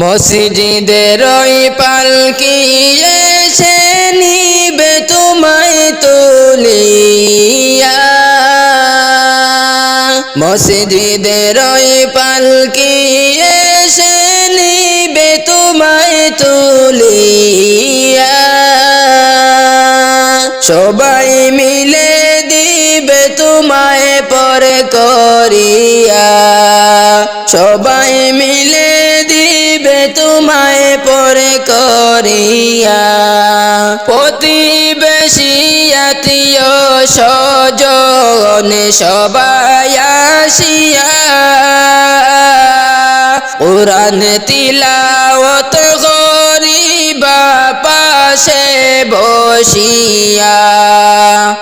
মসজিদের ওই পালকি এসে নিবে তোমায় তুলিয়া। মসজিদের ওই পালকি এসে নিবে তোমায় তুলিয়া। সবাই মিলে দিবে তোমায় পরে করিয়া। সবাই মিলে তোমায় পরে করিয়া। প্রতিবেশী আত্মীয় স্বজন সবাই আসিয়া। কোরআন তিলাওত গরিবা পাশে বসিয়া।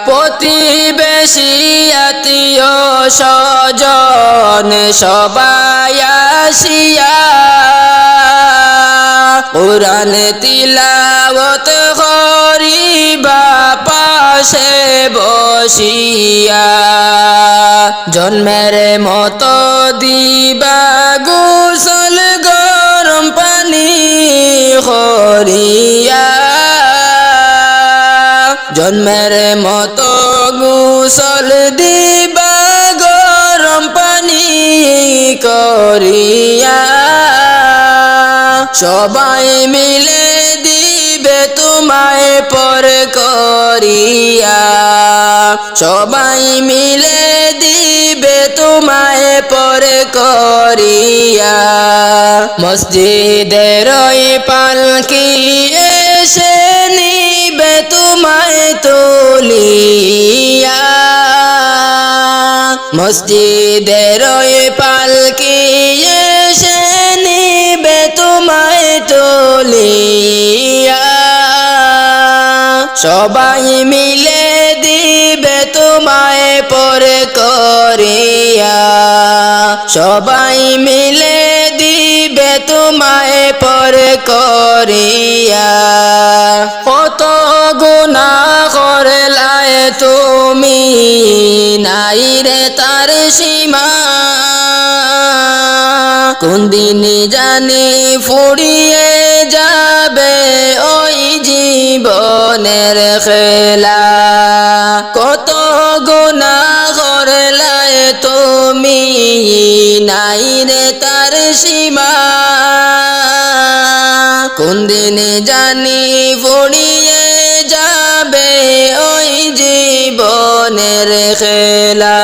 প্রতিবেশী আত্মীয় স্বজন সবাই আসিয়া। কোরআন তিলাওত গরিবা পাশে বসিয়া। জন্মের মতো দিবা গোসল গরম পানি হরিয়া জন্মের মতো গোসল দিবা, গরম পানি করিয়া। সবাই মিলে দিবে তোমায় পর করিয়া। সবাই মিলে দিবে তোমায় পর করিয়া। মসজিদের পালকি মসজিদের পালকি এসে নিবে তোমায় তুলিয়া। সবাই মিলে দিবে তোমায় পরে করিয়া। সবাই মিলে দিবে তোমায় পরে করিয়া। নাই রে তার সীমা। কোন দিন জানি ফুরিয়ে যাবে ওই জীবনের খেলা। কত গুণা করলায় তুমি নাই রে তার সীমা। কোন দিন জানি ফুরিয়ে যাবে ওই জীবনের খেলা।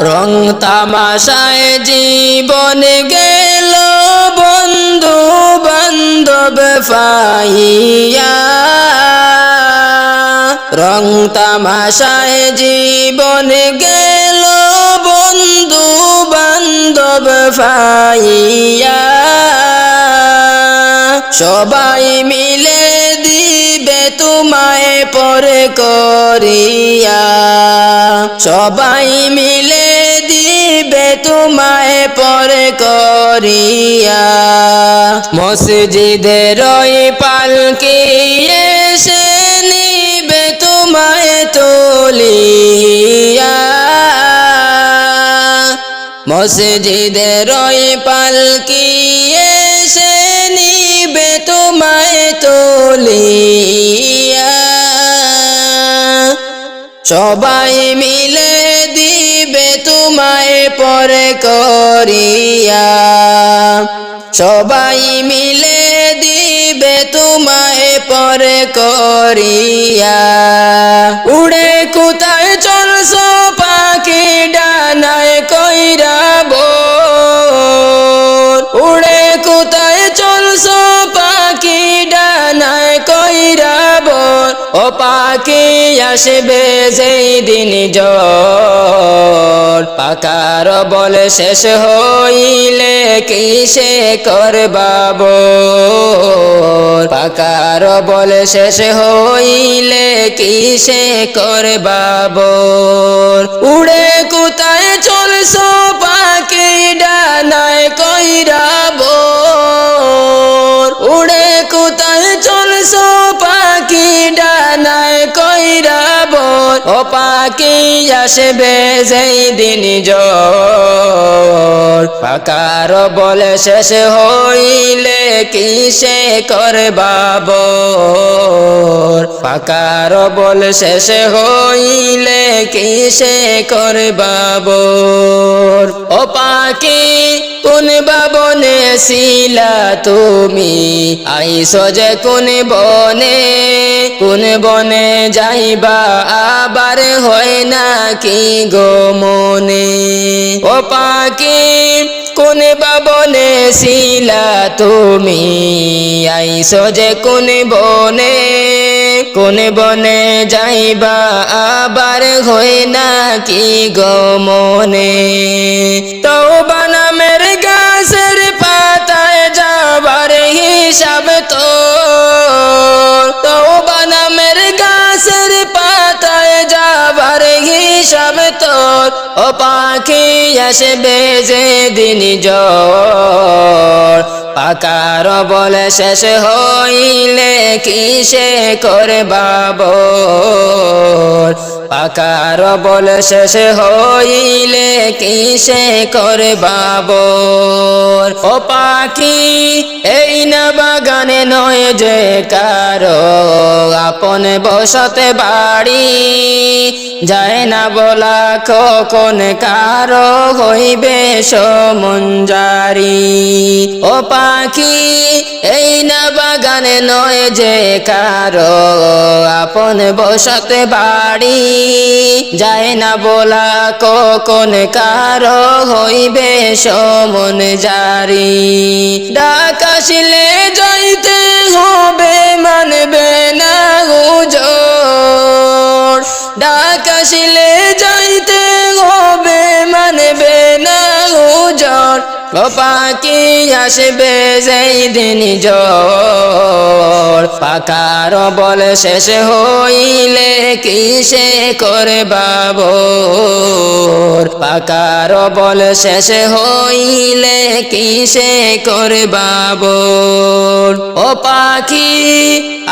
রং তামাশায় জীবন গেল বন্ধু বান্ধব ফাইয়া। রং তামাশায় জীবন গেল বন্ধু বান্ধব ফাইয়া। সবাই মিলে দিবে তোমায় পরে করিয়া। সবাই মিলে দিবে তোমায় পরে করিয়া। মসজিদের ওই পালকি এসে নিবে তোমায় তুলিয়া। মসজিদের ওই পালকি এসে নিবে তোমায় তুলিয়া। সবাই মিলে দিবে তোমায় পরে করিয়া। সবাই মিলে দিবে তোমায় পরে করিয়া। উড়ে কোথায় চলছ পাখি ডানায় কইরা পাখি আসবে যেই দিন জোর পাকার বল শেষ হইলে কিসে করবাব? পাকার বল শেষ হইলে কিসে করবাব? উড়ে কোথায় চলছ পাখি ডানায় কইরাব আসবে যেই দিন জোর পাকার বলে শেষ হইলে কিসে করবাবর পাকার বল শেষে হইলে কিসে করবাবর ও পাখি, কোন বাবনে শিলা তুমি? আইসো যে কোন বনে কোন বনে যাইবা আবার হয় না কি গো মনে। ও পাখি, কোন বাবনে শিলা তুমি? আইসো যে কোন বনে কোন বনে যাইবা আবার হয় না কি গো মনে? তো বানামের গাছের পাতায় যাবার হিসাব তো। তো বানামের গাছের যাবার হিসাব তো ও পাখি আসবে যে দিন জোর পাকার বলে শেষ হইলে কিসে করে বাবর পাকার বলে শেষ হইলে কিসে করে বাবর? ও পাখি, এই না বাগানে নয় যে কারও। আপন বসতে বাড়ি যায় না বলা কখন কারও হইবে সমঞ্জারি। ও পাখি, এই না বাগানে নয় যে কারও। আপন বসতে বাড়ি যায় না বলা কখন কারও হইবে সমন জারি। ডাকাশিলে যাইতে হবে, মানবে না গুজ ডাকাশিলে যাইতে ও পাখি আসবে যেই দিন জোর পাকার বল শেষ হইলে কিসে করে বাবর পাকার বল শেষ হইলে কিসে করে বাবর ও পাখি,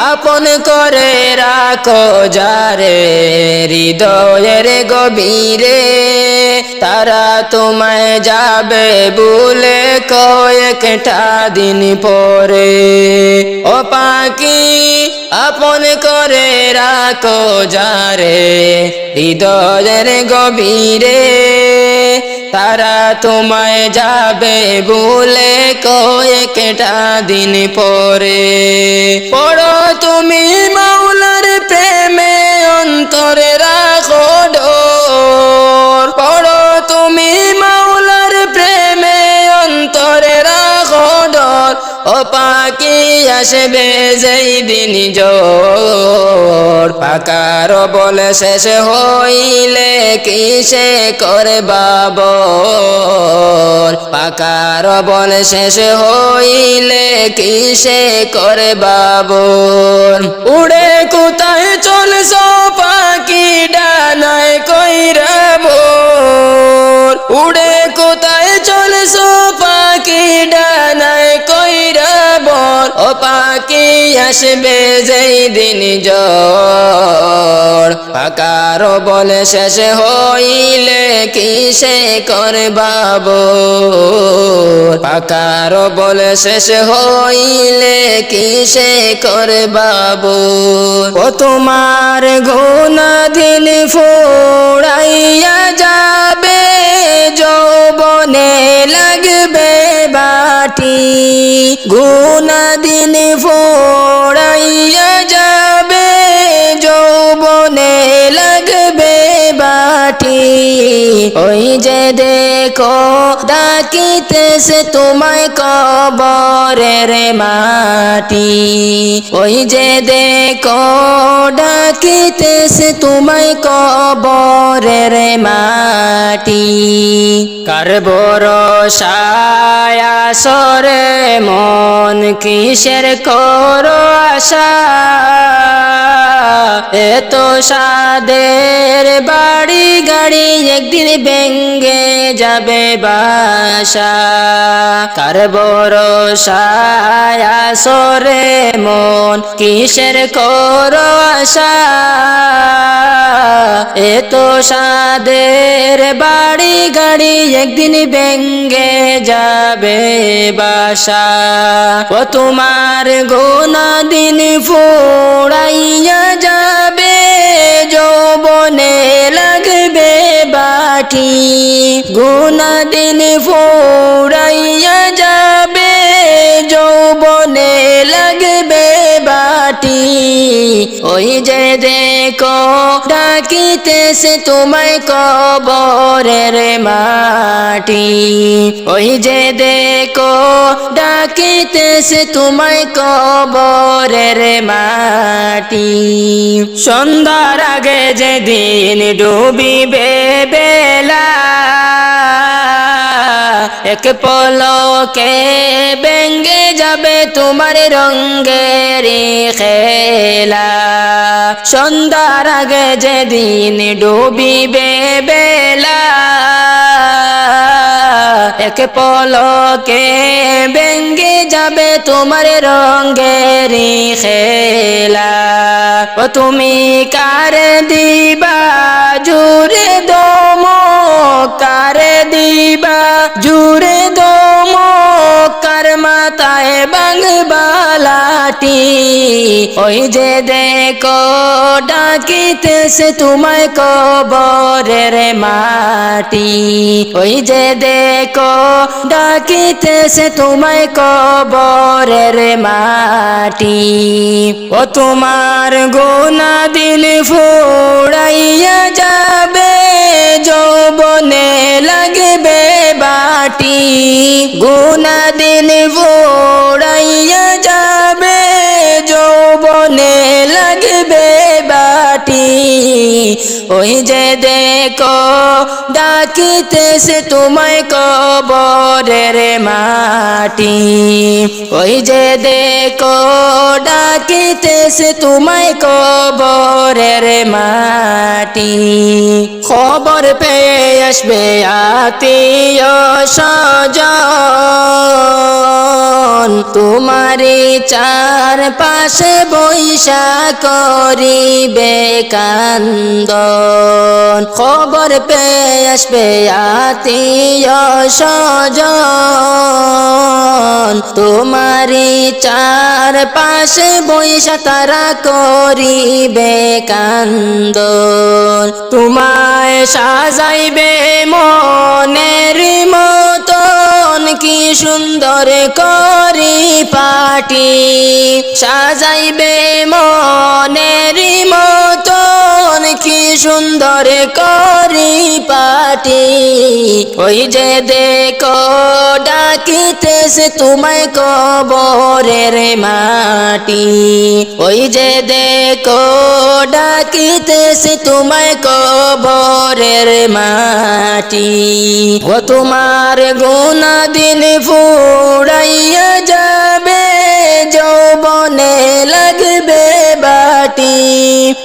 আপন করে রাখো যারে, হৃদয়ের গভীরে তারা তোমায় যাবে বলে কয়েকটা দিন পরে। ও পাখি, আপন করে রাখো যারে, হৃদয়ের গভীরে। তারা তোমায় যাবে বলে কয়েকটা দিন পরে। পড়ো তুমি মাওলার প্রেমে, অন্তরে রাখো আসবে যেই জোর। পাকার বলে শেষ হইলে কিসে করে বাবর পাকার বলে শেষ হইলে কিসে করে বাবর উড়ে কোথায় চলছ পাখি ডানায় কইরা বোর উড়ে কোথায় চলছ পাখি ডানায় আসবে যেই দিন জোর পাকার বলে শেষ হইলে কিসে করে বাবর পাকার বলে শেষ হইলে কিসে করে বাবর ও তোমার ঘুণাধীন ফোড়াইয়া যাবে যৌবনে লাগবে বাটি। গুণাদিন ফোড়াইয়া যাবে যৌবনে লাগবে বাটি। ওই যে দেখো ডাকিতেছে তোমায় কবরের মাটি। ওই যে দেখো ডাকিতেছে তোমায় কবরের মাটি। কার বরসায়া সরে মন, কিসের করো আশা? এত সাদের বাড়ি গাড়ি একদিন ব্যঙ্গে যাবে বাসা। কার বরসায় সরে মন? কিসের কর আশা? এত সাদের বাড়ি গাড়ি একদিন ব্যঙ্গে যাবে বাসা। ও তোমার গোনা দিন ফোড়াইয়া যাবে, যৌবনে লাগবে বাটি গোনা দিন ফোড়াইয়া যাবে লাগবে বাটি ওই যে দেখো, ডাকিতেছে তোমায় কবরের মাটি। ওই যে দেখো, ডাকিতেছে তোমায় কবরের মাটি। সন্ধ্যার আগে যেদিন ডুবিবে বেলা, এক পলকে যাবে তোমার রঙ্গের খেলা। সন্ধ্যার আগে যেদিন ডুবিবে বেলা, এক পলকে ব্যঙ্গে যাবে তোমার রঙ্গের খেলা। ও তুমি কার দিবা জুড়ে দম বাংবালাটি। ওই যে দেখো, ডাকিতেছে তোমায় কবরের মাটি। ওই যে দেখো, ডাকিতেছে তোমায় কবরের মাটি। ও তোমার গোনা দিল ফোড়াইয়া যাবে, যৌবনে লাগবে বাটি। গুনা দিন ফোড়াইয়া ওই যে দেখো ডাকিতেছে তোমায় কবরের মাটি। ওই যে দেখো, ডাকিতেছে তোমায় কবরের মাটি। খবর পেয়ে আসবে আত্মীয় স্বজন। তোমারি চার পাশে বৈশা করিবে কান্দন। খবর পেয়ে আসবে আত্মীয় স্বজন তোমারি চার পাশে বৈশা তারা করিবে কান্দন। তোমায় সাজাইবে মনের মতন, কি সুন্দর করি পাটি। সাজাইবে মনের মতন কি সুন্দর করি পাটি। ওই যে দেখো, ডাকিতেছে তোমায় কবরের মাটি। ওই যে দেখো, ডাকিতেছে তোমায় কবরের মাটি। ও তোমার গোনা দিন ফুড়াইয়া যাবে, যৌবনে লাগবে।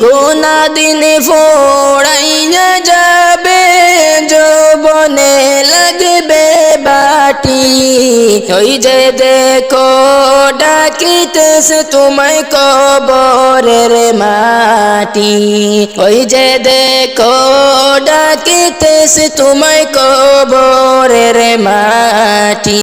গোনা দিন ফোড়াইয়া যাবে, যৌবনে লাগবে বাটি। ওই যে দেখো, ডাকিতেছে তোমায় কবরের মাটি। ওই যে দেখো, ডাকিতেছে তোমায় কবরের মাটি।